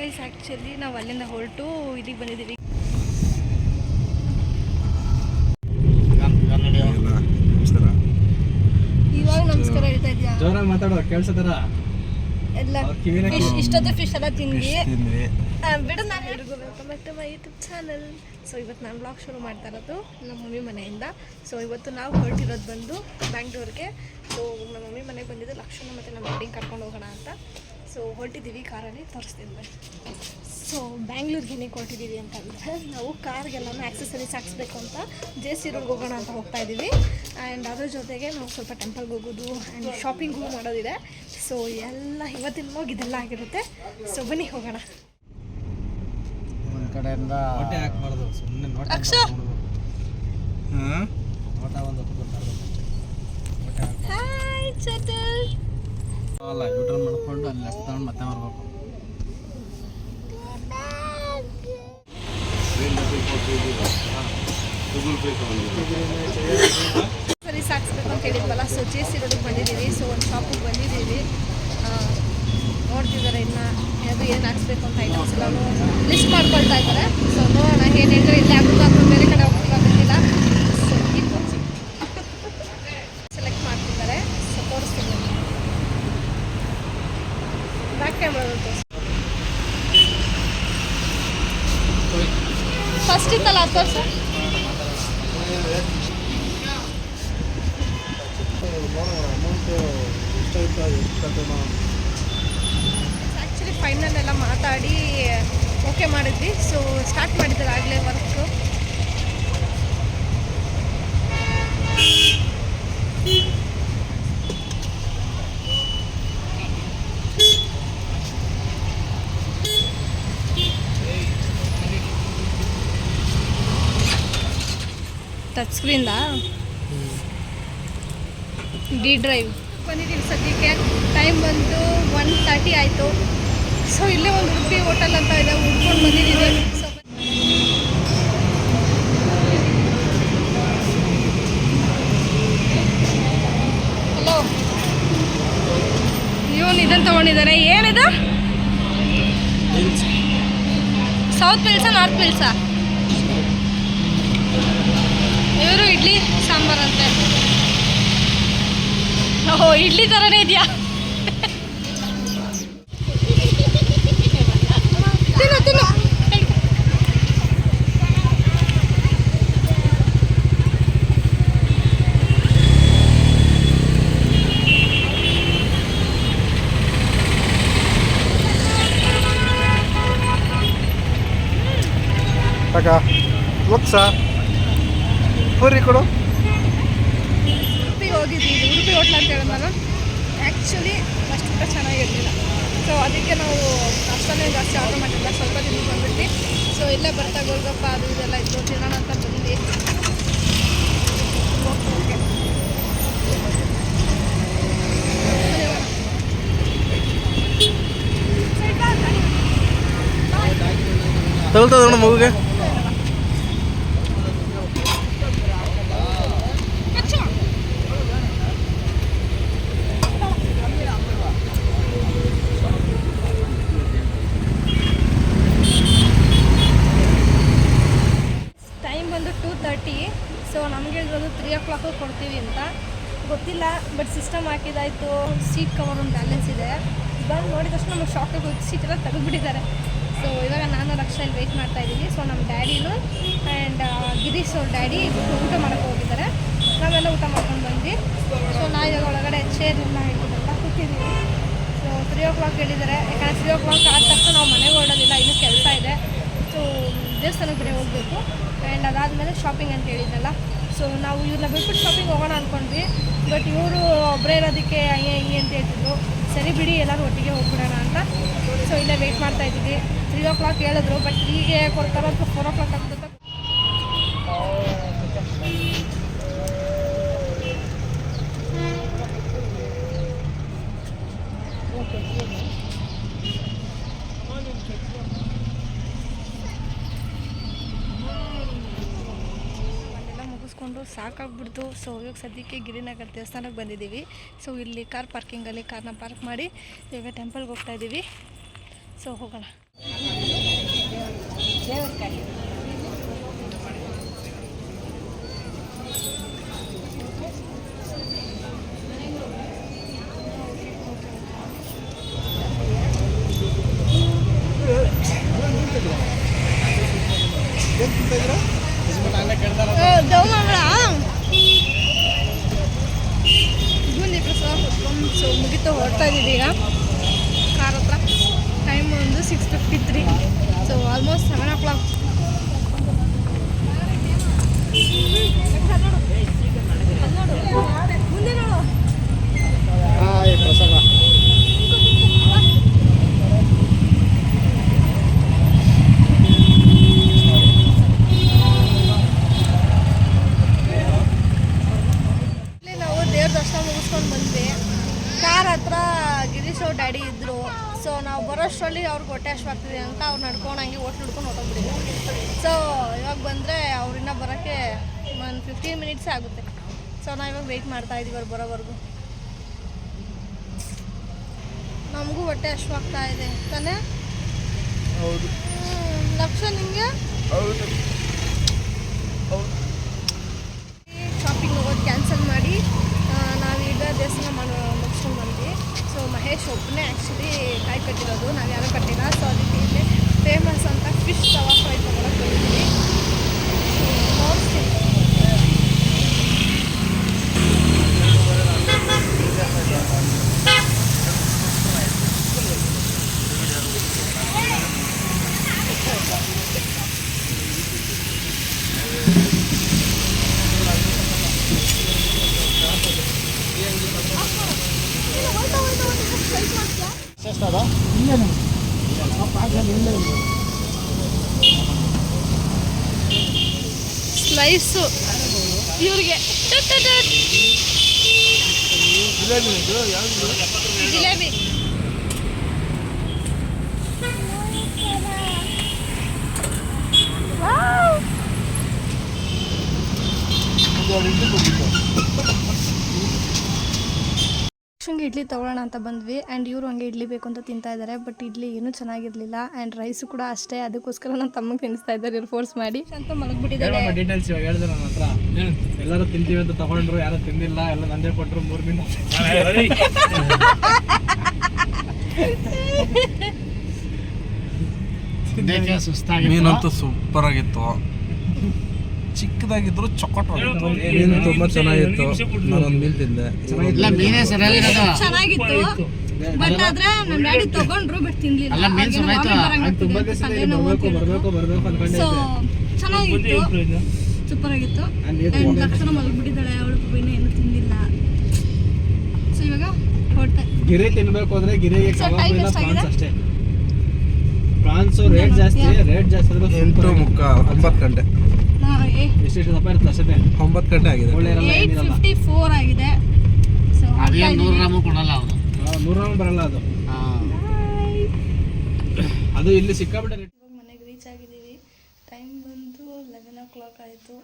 Guys actually ನಾವು ಅಲ್ಲಿಂದ ಹೊರಟು ಇಲ್ಲಿಗೆ ಬಂದಿದ್ದೀವಿ. ಇವಾಗ ನಮಸ್ಕಾರ ಹೇಳ್ತಾ ಇದೆಯಾ ಜೋರಾಗಿ ಮಾತಾಡೋ ಕೇಳ್ಸತಾರ ಎಲ್ಲ ಫಿಶ್ ಇಷ್ಟೊತ್ತು ಫಿಶ್ ಎಲ್ಲ ತಿಂದ್ವಿ. ಆ, ಬಿಡು ನಾನು welcome back to my YouTube channel so ಇವತ್ತು ನಾನು ಬ್ಲಾಗ್ ಶುರು ಮಾಡ್ತಾ ಇರೋದು ನಮ್ಮ ಮಮ್ಮಿ ಮನೆಯಿಂದ. ಸೊ ಇವತ್ತು ನಾವು ಹೊರಟಿರೋದು ಬಂದು ಬ್ಯಾಂಗ್ಳೂರಿಗೆ ಸೊ ನಮ್ಮ ಮಮ್ಮಿ ಮನೆಗೆ ಬಂದಿದ್ದು ಲಕ್ಷಣ ಮತ್ತು ನಮ್ಮ ವೆಡ್ಡಿಂಗ್ ಕರ್ಕೊಂಡು ಹೋಗೋಣ ಅಂತ. ಸೊ ಹೊರಟಿದ್ದೀವಿ ಕಾರಲ್ಲಿ ತೋರಿಸ್ತೀನಿ ಬನ್ನಿ. ಸೊ ಬ್ಯಾಂಗ್ಳೂರಿಗೆ ಏನಕ್ಕೆ ಹೊರಟಿದ್ದೀವಿ ಅಂತಂದರೆ ನಾವು ಕಾರ್ಗೆಲ್ಲನೂ ಆಕ್ಸೆಸರೀಸ್ ಹಾಕ್ಸ್ಬೇಕು ಅಂತ ಜೆ ಸಿ ರೋಡ್ಗೆ ಹೋಗೋಣ ಅಂತ ಹೋಗ್ತಾ ಇದ್ದೀವಿ. ಆ್ಯಂಡ್ ಅದ್ರ ಜೊತೆಗೆ ನಾವು ಸ್ವಲ್ಪ ಟೆಂಪಲ್ಗೆ ಹೋಗೋದು ಆ್ಯಂಡ್ ಶಾಪಿಂಗು ಮಾಡೋದಿದೆ. ಸೊ ಎಲ್ಲ ಇವತ್ತಿನ ಹೋಗಿ ಇದೆಲ್ಲ ಆಗಿರುತ್ತೆ. ಸೊ ಬನ್ನಿ ಹೋಗೋಣ. ಕಡೆಯಿಂದ ಸುಮ್ಮನೆ ಹಾಯ್ ಚಟಲ್ ಅಲ್ಲ ಯೂಟರ್ನ್ ಮಾಡ್ಕೊಂಡು ಅಲ್ಲಿ ಲೆಫ್ಟ್ ತಗೊಂಡು ಮತ್ತೆ ಬರ್ಬೇಕು. ಸರಿ, ಸಾಕ್ಸ್ಬೇಕು ಅಂತ ಹೇಳಿದ್ವಲ್ಲ. ಸೊ ಜೆ ಸಿ ರೋಡಿಗೆ ಬಂದಿದ್ದೀವಿ. ಸೊ ಒಂದು ಶಾಪಿಗೆ ಬಂದಿದ್ದೀವಿ. ನೋಡ್ತಿದ್ದಾರೆ ಇನ್ನು ಅದು ಏನು ಹಾಕ್ಸ್ಬೇಕು ಅಂತ ಐಟಮ್ಸ್ ಎಲ್ಲ ಲಿಸ್ಟ್ ಮಾಡ್ಕೊಳ್ತಾ ಇದ್ದಾರೆ. ಸೊ ನೋಡೋಣ ಏನು ಹೇಳಿದ್ರೆ ಇಲ್ಲಿ ಅಥವಾ ಬೇರೆ ಕಡೆ ಹೋಗ್ತೀವಿ ಗೊತ್ತಿಲ್ಲ ಸೊ ಸೆಲೆಕ್ಟ್ ಮಾಡ್ತಿದ್ದಾರೆ ಸೊ ತೋರಿಸ್ತೀನಿ ಬ್ಯಾಕ್ ಕ್ಯಾಮ್ರಾದಲ್ಲಿ ತೋರಿಸ್ತೀನಿ ಫಸ್ಟ್ ಇತ್ತಲ್ಲ ಅದು ತೋರಿಸು ಆ್ಯಕ್ಚುಲಿ ಫೈನಲ್ ಎಲ್ಲ ಮಾತಾಡಿ ಓಕೆ ಮಾಡಿದ್ವಿ. ಸೊ ಸ್ಟಾರ್ಟ್ ಮಾಡಿದ್ದಾರೆ ಆಗಲೇ ವರ್ಕು ಟಚ್ ಸ್ಕ್ರೀನ್ದಾ ಡಿ ಡ್ರೈವ್ ಬಂದಿದ್ದೀವಿ ಸದ್ಯಕ್ಕೆ. ಟೈಮ್ ಬಂದು ಒನ್ ತರ್ಟಿ ಆಯಿತು. ಸೊ ಇಲ್ಲೇ ಒಂದು ಉಡುಪಿ ಹೋಟೆಲ್ ಅಂತ ಇದೆ. ಉಡ್ಕೊಂಡು ಬಂದಿದ್ದೀವಿ. ಸೊ ಹಲೋ ಇವನು ಇದನ್ನು ತೊಗೊಂಡಿದ್ದಾರೆ. ಏನಿದು? ಸೌತ್ ಪಿಲ್ಸಾ ನಾರ್ತ್ ಪಿಲ್ಸಾ ಇವರು ಇಡ್ಲಿ ಸಾಂಬಾರಂತೆ ಓಹೋ ಇಡ್ಲಿ ಥರನೇ ಇದೆಯಾ? ಅಕ್ಕ ಲುಕ್ಸ ಪೂರಿ ಕೊಡು? ಉಡುಪಿಗೆ ಹೋಗಿದ್ವಿ ಉಡುಪಿ ಹೋಟ್ಲ ಅಂತ ಹೇಳಿದ್ನಲ್ಲ? ಆ್ಯಕ್ಚುಲಿ ಅಷ್ಟು ಊಟ ಚೆನ್ನಾಗಿರಲಿಲ್ಲ. ಸೊ ಅದಕ್ಕೆ ನಾವು ಅಷ್ಟೇ ಜಾಸ್ತಿ ಆರ್ಡರ್ ಮಾಡಿಲ್ಲ. ಸ್ವಲ್ಪ ದಿನ ಬಂದ್ಬಿಟ್ಟು ಸೊ ಇಲ್ಲೇ ಬರ್ತಾ ಗೋಲ್ಗಪ್ಪ ಅದು ಇದೆಲ್ಲ ಇತ್ತು. ತಿನ್ನೋಣ ಅಂತ ಬಂದ್ವಿ. ನೋಡು ಮಗುಗೆ ಟೈಮ್ ಬಂದು ಟೂ ತರ್ಟಿ ಸೊ ನಮಗೆ ಹೇಳಿರೋದು ತ್ರೀ ಓ ಕ್ಲಾಕು ಕೊಡ್ತೀವಿ ಅಂತ ಗೊತ್ತಿಲ್ಲ ಬಟ್ ಸಿಸ್ಟಮ್ ಹಾಕಿದಾಯಿತು. ಸೀಟ್ ಕವರ್ ಒಂದು ಬ್ಯಾಲೆನ್ಸ್ ಇದೆ. ಬಂದು ನೋಡಿದ ತಕ್ಷಣ ನಮಗೆ ಶಾಕ್ ಆಗೋದು ಸೀಟ್ ಎಲ್ಲ ತೆಗೆದುಬಿಟ್ಟಿದ್ದಾರೆ. ಸೊ ಇವಾಗ ನಾನು ರಕ್ಷ ಇಲ್ಲಿ ವೆಯ್ಟ್ ಮಾಡ್ತಾ ಇದ್ದೀನಿ. ಸೊ ನಮ್ಮ ಡ್ಯಾಡಿನೂ ಆ್ಯಂಡ್ ಗಿರೀಶ್ ಅವ್ರ ಡ್ಯಾಡಿ ಊಟ ಮಾಡೋಕ್ಕೆ ಹೋಗಿದ್ದಾರೆ. ನಾವೆಲ್ಲ ಊಟ ಮಾಡ್ಕೊಂಡು ಬಂದ್ವಿ. ಸೊ ನಾನು ಇವಾಗ ಒಳಗಡೆ ಚೇರ್ನೆಲ್ಲ ಹಿಡಿದೆಲ್ಲ ಕೂತಿದ್ದೀವಿ ಸೊ ತ್ರೀ ಓ ಕ್ಲಾಕ್ ಹೇಳಿದ್ದಾರೆ. ಯಾಕಂದರೆ ತ್ರೀ ಓ ಕ್ಲಾಕ್ ಆದ ತಕ್ಷಣ ನಾವು ಮನೆಗೆ ಹೊರಡೋದಿಲ್ಲ. ಇನ್ನೂ ಕೆಲಸ ಇದೆ. ಸೊ ದೇವಸ್ಥಾನಕ್ಕೆ ಬೇರೆ ಹೋಗಬೇಕು. ಆ್ಯಂಡ್ ಅದಾದಮೇಲೆ ಶಾಪಿಂಗ್ ಅಂತ ಹೇಳಿದ್ನಲ್ಲ. ಸೊ ನಾವು ಇವ್ರನ್ನ ಬಿಟ್ಬಿಟ್ಟು ಶಾಪಿಂಗ್ ಹೋಗೋಣ ಅಂದ್ಕೊಂಡ್ವಿ ಬಟ್ ಇವರು ಒಬ್ಬರೇ ಇರೋದಕ್ಕೆ ಹಂಗೆ ಹಿಂಗೆ ಅಂತ ಹೇಳ್ತಿದ್ರು. ಸರಿ ಬಿಡಿ, ಎಲ್ಲರೂ ಒಟ್ಟಿಗೆ ಹೋಗ್ಬಿಡೋಣ ಅಂತ. ಸೊ ಇಲ್ಲೇ ವೆಯ್ಟ್ ಮಾಡ್ತಾ ಇದ್ದೀವಿ. ತ್ರೀ ಓ ಕ್ಲಾಕ್ ಹೇಳಿದ್ರು ಬಟ್ ಹೀಗೆ ಕೊಡ್ತಾರೋ ಫೋರ್ ಓ ಕ್ಲಾಕ್ ಆಗ್ತದೆ ಅಲ್ಲೆಲ್ಲ ಮುಗಿಸ್ಕೊಂಡು ಸಾಕಾಗ್ಬಿಡ್ತು. ಸೊ ಇವಾಗ ಸದ್ಯಕ್ಕೆ ಗಿರಿನಗರ ದೇವಸ್ಥಾನಕ್ಕೆ ಬಂದಿದ್ದೀವಿ. ಸೊ ಇಲ್ಲಿ ಕಾರ್ ಪಾರ್ಕಿಂಗಲ್ಲಿ ಕಾರ್ನ ಪಾರ್ಕ್ ಮಾಡಿ ಇವಾಗ ಟೆಂಪಲ್ಗೆ ಹೋಗ್ತಾ ಇದ್ದೀವಿ. ಸೊ ಹೋಗೋಣ. ಏನು ತಿಂತಾ ಇದ್ದೀರಾ ಅಲ್ಲೇ ಕೇಳ್ತಾರ ಬೂಂದಿ ಪ್ರಸಾದ ಕುತ್ಕೊಂಡು ಮುಗಿತು ಹೊರಡ್ತಾ ಇದ್ದೀವಿ ಕಾರ್ ಹತ್ರ. ಟೈಮ್ ಒಂದು six fifty three so almost seven o'clock ಮುಂದೆ ನೋಡು ನಾವು ದೇವ್ರ ದರ್ಶನ ಮುಗಿಸ್ಕೊಂಡು ಬಂದ್ವಿ. ಹತ್ರ ಗಿರೀಶ್ ಅವ್ರ ಡ್ಯಾಡಿ ಇದ್ರು. ಸೊ ನಾವು ಬರೋಷ್ಟರಲ್ಲಿ ಅವ್ರಿಗೆ ಹೊಟ್ಟೆ ಆಗ್ತಿದೆ ಅಂತ ಅವ್ರು ನಡ್ಕೊಂಡು ಹಂಗೆ ಓಟ್ ಹಿಡ್ಕೊಂಡು ಹೊಟ್ಟೋಗ್ಬಿಟ್ಟಿದ್ವಿ ಸೊ ಇವಾಗ ಬಂದರೆ ಅವ್ರಿನ್ನ ಬರೋಕ್ಕೆ ಒಂದು ಫಿಫ್ಟೀನ್ ಮಿನಿಟ್ಸ್ ಆಗುತ್ತೆ. ಸೊ ನಾವು ಇವಾಗ ವೆಯ್ಟ್ ಮಾಡ್ತಾ ಇದ್ದೀವಿ ಅವ್ರು ಬರೋವರೆಗೂ. ನಮಗೂ ಹೊಟ್ಟೆ ಅಶ್ವಾಗ್ತಾ ಇದೆ. ತಾನೇ? ಹೌದು. ಲಕ್ಷ ನಿಮಗೆ? ಹೌದು. ಶಾಪಿಂಗ್ ಹೋಗೋದು ಕ್ಯಾನ್ಸಲ್ ಮಾಡಿ ನಾವು ಈಗ ದೇವಸ್ಥಾನ ಮಾಡಿ ಮುಗಿಸ್ಕೊಂಡು ಬಂದ್ವಿ ಸೊ ಮಹೇಶ್ ಒಬ್ಬನೇ ಆ್ಯಕ್ಚುಲಿ ಕಾಯಿ ಕಟ್ಟಿರೋದು. ನಾವು ಯಾರೂ ಕಟ್ಟಿಲ್ಲ. ಸೊ ಅದಕ್ಕೆ ಇಲ್ಲಿ ಫೇಮಸ್ ಅಂತ ಫಿಶ್ ತವಾ ಫ್ರೈ ತೊಗೊಳಕ್ಕೆ ಹೋಗ್ತೀವಿ ನೋಡ್ತೀನಿ ಸ್ಲೈಸು ಇವ್ರಿಗೆ ಟಟ್ ಟಟ್ ಟಟ್. ಜಿಲೇಬಿ ವಾವ್. ಇಡ್ಲಿ ತೊಗೊಳ್ಳೋಣ ಅಂತ ಬಂದ್ವಿ. ಆ್ಯಂಡ್ ಇವರು ಹಂಗೆ ಇಡ್ಲಿ ಬೇಕು ಅಂತ ತಿಂತಾ ಇದ್ದಾರೆ ಬಟ್ ಇಡ್ಲಿ ಏನೂ ಚೆನ್ನಾಗಿರಲಿಲ್ಲ. ಆ್ಯಂಡ್ ರೈಸು ಕೂಡ ಅಷ್ಟೇ. ಅದಕ್ಕೋಸ್ಕರ ನಾನು ತಮ್ಮಗೆ ತಿನ್ನಿಸ್ತಾ ಇದ್ದಾರೆ. ಇವ್ರು ಫೋರ್ಸ್ ಮಾಡಿ. ಅಂತ ಮಲಗಿಬಿಟ್ಟಿದ್ದಾರೆ. ಡೀಟೇಲ್ಸ್ ಇವಾಗ ಹೇಳಿದ್ರೆ ನನ್ನ ಹತ್ರ. ಎಲ್ಲರೂ ತಿಂತೀವಿ ಅಂತ ತಗೊಂಡ್ರು ಯಾರು ತಿಂದಿಲ್ಲ. ಎಲ್ಲ ನಂದೇ ಕೊಟ್ಟರು ಮೂರು ದಿನ ಮೀನಂತೂ ಸೂಪರ್ ಆಗಿತ್ತು. ಚಿಕ್ಕದಾಗಿದ್ರು ಚೊಕ್ಕಟ ಮೀನು ತುಂಬಾ ಚೆನ್ನಾಗಿತ್ತು. ನಾನೊಂದು ಮೀನ್ ತಿಂದೆ ಚೆನ್ನಾಗಿತ್ತು. ಬಟ್ ಆದ್ರೆ ನನ್ನ ಡ್ಯಾಡಿ ತಗೊಂಡ್ರು ಬಟ್ ತಿನ್ಲಿಲ್ಲ. ತುಂಬಾ ಆಗ್ತಿದೆ, ದಿವಸ ಬರ್ಬೇಕು. ಬರ್ಬೇಕು ಬರ್ಬೇಕು ಚೆನ್ನಾಗಿತ್ತು. ಸೂಪರ್ ಆಗಿತ್ತು ಮಲಗ್ಬಿಟ್ಟಿದ್ದಾಳೆ. ಅವಳು ಇನ್ನೂ ಏನು ತಿಂದಿಲ್ಲ ಸೊ ಇವಾಗ ಹೊಟ್ಟೆ ಗಿರಿ ತಿನ್ಬೇಕು ಅಂದ್ರೆ ಗಿರೆಗೆ ಕಬಾಬ್ ಇಲ್ಲ ಅಷ್ಟೇ. ಪ್ರಾನ್ಸ್ ರೇಟ್ ಜಾಸ್ತಿ ರೇಟ್ ಜಾಸ್ತಿ ಆದ್ರೆ ಎಂಟು ಮುಖ ಮುಕ್ಕ ಒಂಬತ್ತು ಗಂಟೆ. ಎಷ್ಟೆಷ್ಟು ದಪ್ಪ ಇರುತ್ತೆ ಅಷ್ಟೇ ಒಂಬತ್ತು ಗಂಟೆ ಆಗಿದೆ. ಒಳ್ಳೆ ಇರಲ್ಲ ಏಯ್ಟ್ ಏನಿರಲ್ಲ ಫಿಫ್ಟಿ ಫೋರ್ ಆಗಿದೆ. ಸೊ ನೂರು ಗ್ರಾಮ್ ಬರಲ್ಲ ಅದು. ಅದು ಇಲ್ಲಿ ಸಿಕ್ಕಾಬಿಟ್ಟೆ ಮನೆಗೆ ರೀಚ್ ಆಗಿದ್ದೀವಿ. ಟೈಮ್ ಬಂದು ಲೆವೆನ್ ಓ ಕ್ಲಾಕ್ ಆಯಿತು.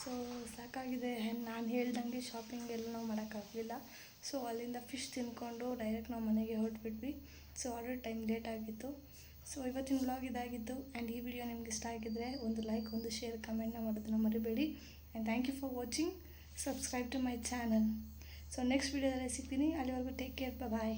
ಸೊ ಸಾಕಾಗಿದೆ. ನಾನು ಹೇಳ್ದಂಗೆ ಶಾಪಿಂಗ್ ಎಲ್ಲ ನಾವು ಮಾಡೋಕ್ಕಾಗಲಿಲ್ಲ ಸೊ ಅಲ್ಲಿಂದ ಫಿಶ್ ತಿನ್ಕೊಂಡು ಡೈರೆಕ್ಟ್ ನಾವು ಮನೆಗೆ ಹೊರಟ್ಬಿಟ್ವಿ. ಸೊ ಆರ್ಡರ್ ಟೈಮ್ ಲೇಟ್ ಆಗಿತ್ತು. ಸೊ ಇವತ್ತಿನ ಬ್ಲಾಗ್ ಇದಾಗಿತ್ತು ಆ್ಯಂಡ್ ಈ ವಿಡಿಯೋ ನಿಮ್ಗೆ ಇಷ್ಟ ಆಗಿದ್ದರೆ ಒಂದು ಲೈಕ್ ಒಂದು ಶೇರ್ ಕಮೆಂಟ್ನ ಮಾಡೋದನ್ನ ಮರಿಬೇಡಿ. And thank you for watching subscribe to my channel so next ವಿಡಿಯೋದಲ್ಲಿ ಸಿಗ್ತೀನಿ. ಅಲ್ಲಿವರೆಗೂ ಟೇಕ್ ಕೇರ್ ಬಾಯ್